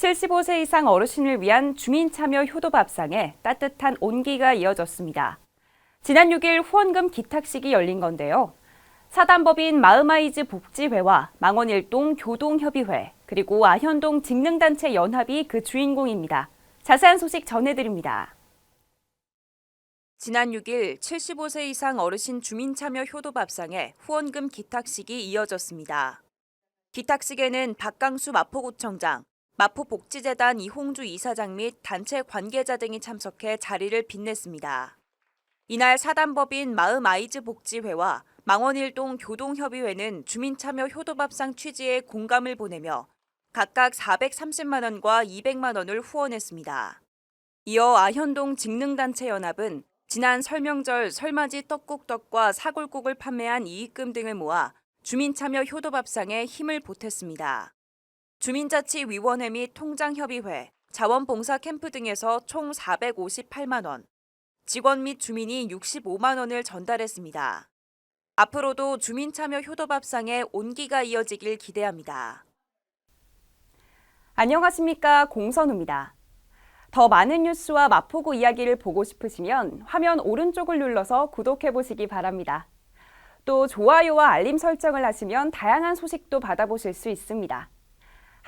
75세 이상 어르신을 위한 주민 참여 효도 밥상에 따뜻한 온기가 이어졌습니다. 지난 6일 후원금 기탁식이 열린 건데요. 사단법인 마음아이즈 복지회와 망원일동 교동협의회 그리고 아현동 직능단체 연합이 그 주인공입니다. 자세한 소식 전해드립니다. 지난 6일 75세 이상 어르신 주민 참여 효도 밥상에 후원금 기탁식이 이어졌습니다. 기탁식에는 박강수 마포구청장, 마포복지재단 이홍주 이사장 및 단체 관계자 등이 참석해 자리를 빛냈습니다. 이날 사단법인 마음아이즈 복지회와 망원일동 교동협의회는 주민참여 효도밥상 취지에 공감을 보내며 각각 430만 원과 200만 원을 후원했습니다. 이어 아현동 직능단체 연합은 지난 설명절 설맞이 떡국떡과 사골국을 판매한 이익금 등을 모아 주민참여 효도밥상에 힘을 보탰습니다. 주민자치위원회 및 통장협의회, 자원봉사 캠프 등에서 총 458만 원, 직원 및 주민이 65만 원을 전달했습니다. 앞으로도 주민 참여 효도밥상에 온기가 이어지길 기대합니다. 안녕하십니까 공선우입니다. 더 많은 뉴스와 마포구 이야기를 보고 싶으시면 화면 오른쪽을 눌러서 구독해 보시기 바랍니다. 또 좋아요와 알림 설정을 하시면 다양한 소식도 받아보실 수 있습니다.